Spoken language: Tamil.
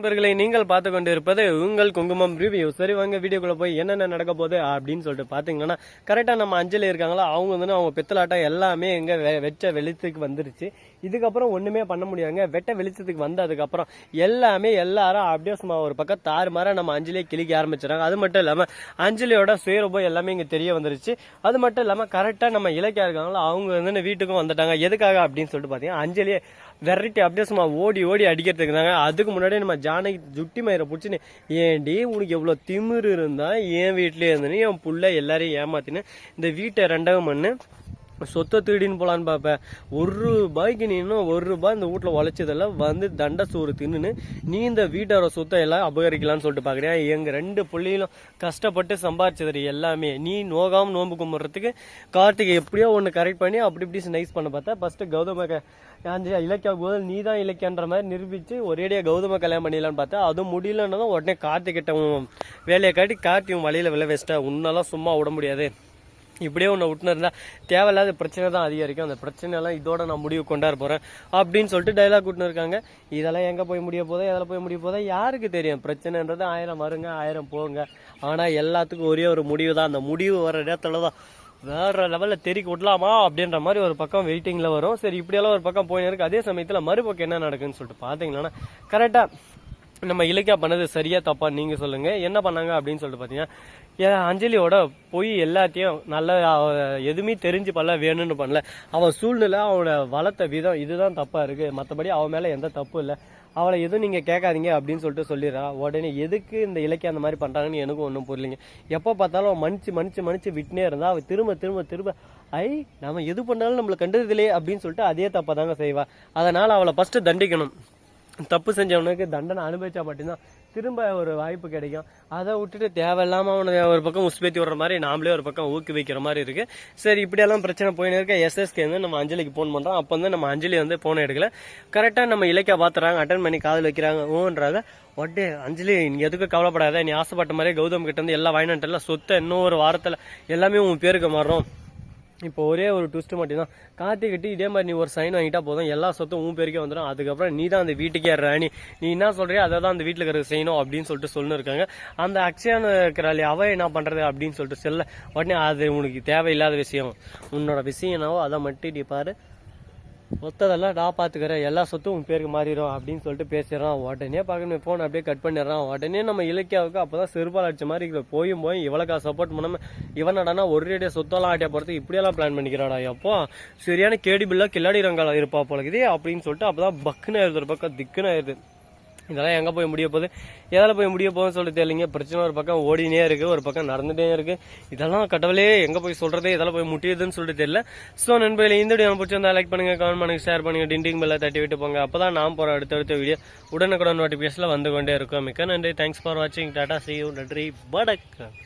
நண்பர்களை நீங்கள் பார்த்து கொண்டு இருப்பது உங்கள் குங்குமம் ரிவ்யூ சரி வாங்க வீடியோக்குள்ள போய் என்னென்ன நடக்க போகுது அப்படின்னு சொல்லிட்டு பாத்தீங்கன்னா கரெக்டா நம்ம அஞ்சலி இருக்காங்களா அவங்க வந்து அவங்க பித்தலாட்டம் எல்லாமே எங்க வெ- வெச்ச வெளிச்சத்துக்கு வந்துருச்சு. இதுக்கப்புறம் ஒண்ணுமே பண்ண முடியாதுங்க. வெட்ட வெளிச்சத்துக்கு வந்ததுக்கப்புறம் எல்லாமே எல்லாரும் அப்படியே சும்மா ஒரு பக்கம் தாறுமாறா நம்ம அஞ்சலியை கிளிக்க ஆரம்பிச்சிடறாங்க. அது மட்டும் இல்லாம அஞ்சலியோட சுயரூபம் எல்லாமே இங்க தெரிய வந்துருச்சு. அது மட்டும் இல்லாம கரெக்டா நம்ம இலக்கியா இருக்காங்களோ அவங்க வந்து வீட்டுக்கும் வந்துட்டாங்க. எதுக்காக அப்படின்னு சொல்லிட்டு பாத்தீங்கன்னா அஞ்சலியை வெரைட்டி அப்படியே சும்மா ஓடி ஓடி அடிக்கிறதுக்கு தாங்க. அதுக்கு முன்னாடி நம்ம ஜானகி ஜுட்டி மயிரை பிடிச்சின்னு ஏண்டி உனக்கு எவ்வளோ திமிரு இருந்தா என் வீட்லயே இருந்துன்னு என் புள்ள எல்லாரையும் ஏமாத்தினேன் இந்த வீட்டை ரெண்டாவது மண்ணு சொத்தை திருடின்னு போலான்னு பார்ப்பேன் ஒரு ரூபாய்க்கு நீ இன்னும் ஒரு ரூபாய் இந்த வீட்டில் உழைச்சதெல்லாம் வந்து தண்ட சோறு தின்னுன்னு நீ இந்த வீட்டோட சொத்தை எல்லாம் அபகரிக்கலாம்னு சொல்லிட்டு பார்க்குறியா எங்கள் ரெண்டு பிள்ளைகளும் கஷ்டப்பட்டு சம்பாதிச்சது எல்லாமே. நீ நோகாமல் நோம்பு கும்பிட்றதுக்கு கார்த்திகை எப்படியோ ஒன்று கரெக்ட் பண்ணி அப்படி இப்படி நைஸ் பண்ண பார்த்தா ஃபஸ்ட்டு கௌதம இலக்கியா போது நீ தான் இலக்கியன்ற மாதிரி நிரூபித்து ஒரேடியாக கௌதம கல்யாணம் பண்ணிடலான்னு பார்த்தா அதுவும் தான் உடனே கார்த்திகிட்ட வேலையை காட்டி கார்த்தி வழியில் விளை வச்சிட்டா. உன்னெல்லாம் சும்மா விட முடியாது. இப்படியே ஒன்று விட்டுன்னு இருந்தா தேவையில்லாத பிரச்சனை தான் அதிகரிக்கும். அந்த பிரச்சனைலாம் இதோட நான் முடிவு கொண்டாட போறேன் அப்படின்னு சொல்லிட்டு டைலாக் விட்டுன்னு இருக்காங்க. இதெல்லாம் எங்க போய் முடிய போதோ எதில் போய் முடிய போதோ யாருக்கு தெரியும்? பிரச்சனைன்றது ஆயிரம் வருங்க ஆயிரம் போங்க. ஆனா எல்லாத்துக்கும் ஒரே ஒரு முடிவு தான். அந்த முடிவு வர இடத்துல தான் வேற லெவல்ல தெறிக்க விடலாமா அப்படின்ற மாதிரி ஒரு பக்கம் வெயிட்டிங்ல வரும். சரி இப்படியெல்லாம் ஒரு பக்கம் போயின்னு இருக்கு அதே சமயத்துல மறுபக்கம் என்ன நடக்குன்னு சொல்லிட்டு பாத்தீங்கன்னா கரெக்டா நம்ம இலக்கியா பண்ணது சரியா தப்பா நீங்க சொல்லுங்க. என்ன பண்ணாங்க அப்படின்னு சொல்லிட்டு பாத்தீங்கன்னா ஏன் அஞ்சலியோட போய் எல்லாத்தையும் நல்ல எதுவுமே தெரிஞ்சு பண்ணல வேணும்னு பண்ணல. அவன் சூழ்நிலை அவனோட வளர்த்த விதம் இதுதான் தப்பா இருக்கு. மற்றபடி அவன் மேல எந்த தப்பும் இல்லை. அவளை எதுவும் நீங்கள் கேட்காதீங்க அப்படின்னு சொல்லிட்டு சொல்லிடுறான் உடனே எதுக்கு இந்த இலக்கியம் அந்த மாதிரி பண்ணுறாங்கன்னு எனக்கும் ஒன்றும் புரியலைங்க. எப்போ பார்த்தாலும் மன்னிச்சு மன்னிச்சு மன்னிச்சு விட்டுனே இருந்தா அவள் திரும்ப திரும்ப திரும்ப ஐ நம்ம எது பண்ணாலும் நம்மளை கண்டதில்லையே அப்படின்னு சொல்லிட்டு அதே தப்பை தாங்க செய்வா. அதனால் அவளை ஃபஸ்ட்டு தண்டிக்கணும். தப்பு செஞ்சவனுக்கு தண்டனை அனுபவிச்சா மட்டும்தான். திரும்ப ஒரு வாய்ப்பு கிடைக்கும். அதை விட்டுட்டு தேவையில்லாம அவனை ஒரு பக்கம் உஸ்பேத்தி விடுற மாதிரி நாமளே ஒரு பக்கம் ஊக்குவிக்கிற மாதிரி இருக்கு. சரி இப்படியெல்லாம் பிரச்சனை போயின்னு இருக்க. எஸ்எஸ்கே வந்து நம்ம அஞ்சலிக்கு ஃபோன் பண்றோம். அப்போ வந்து நம்ம அஞ்சலி வந்து போன் எடுக்கல. கரெக்டா நம்ம இலக்கியா பாத்துறாங்க அட்டன் பண்ணி காதல் வைக்கிறாங்க. ஓன்றாங்க ஒட்டே அஞ்சலி நீ எதுக்கும் கவலைப்படாத? நீ ஆசைப்பட்ட மாதிரியே கௌதம் கிட்ட இருந்து எல்லாம் வாங்கிட்டு சொத்தை இன்னும் ஒரு வாரத்துல எல்லாமே உன் பேருக்கு மாறும். இப்போ ஒரே ஒரு ட்விஸ்ட் மட்டும்தான். கார்த்திகிட்டு இதே மாதிரி நீ ஒரு சைன் வாங்கிட்டா போதும். எல்லா சொத்தும் உன் பேருக்கே வந்துடும் அதுக்கப்புறம் நீ தான் அந்த வீட்டுக்கே ராணி. நீ என்ன சொல்றியோ அதை தான் அந்த வீட்டில் இருக்கிற செய்யணும் அப்படின்னு சொல்லிட்டு சொல்லு இருக்காங்க அந்த அக்ஷயான்னு இருக்கிறாள் அவ என்ன பண்றது அப்படின்னு சொல்லிட்டு சொல்ல. உடனே அது உனக்கு தேவையில்லாத விஷயம். உன்னோட விஷயம் என்னவோ அதை மட்டும் நீ பாரு. மொத்ததெல்லாம் நான் பார்த்துக்கிறேன் எல்லா சொத்தும் உன் பேருக்கு மாறிடும் அப்படின்னு சொல்லிட்டு பேசிடுறான். உடனே பார்க்கணும் ஃபோன் அப்படியே கட் பண்ணிடுறான். உடனே நம்ம இலக்கியாவுக்கு அப்பதான் செருப்பால் அடிச்ச மாதிரி இருக்கிற போயும் போய் இவளுக்கா சப்போர்ட் பண்ணாம இவனடானா ஒரு சொத்தெல்லாம் ஆட்டியா போகிறது இப்படியெல்லாம் பிளான் பண்ணிக்கிறாடா. அப்போ சரியான கேடிபில்லாக கில்லாடி ரங்கால இருப்பா போலக்குது அப்படின்னு சொல்லிட்டு அப்போதான் பக்குன்னு ஆயிருது ஒரு பக்கம் திக்குன்னு ஆயிருது இதெல்லாம் எங்கே போய் முடிய போகுது? எதால் போய் முடிய போகுதுன்னு சொல்லிட்டு தெரியலைங்க பிரச்சனை ஒரு பக்கம் ஓடினே இருக்குது ஒரு பக்கம் நடந்துகிட்டே இருக்குது இதெல்லாம் கடவுளே எங்கே போய் சொல்கிறது இதெல்லாம் போய் முட்டியதுன்னு சொல்லிட்டு தெரியல. ஸோ நண்பர்களே இந்த வீடியோ பிடிச்சிருந்தா லைக் பண்ணுங்க கமெண்ட் பண்ணுங்கள் ஷேர் பண்ணுங்க டிண்டிங் பெல்ல தட்டி விட்டு போங்க. அப்பதான் நான் போகிற அடுத்தடுத்த வீடியோ உடனுக்குடன் நோட்டிஃபிகேஷனில் வந்து கொண்டே இருக்கும். மிக்க நன்றி. தேங்க்ஸ் ஃபார் வாட்சிங் டாட்டா சி யூ நன்றி. வணக்கம்.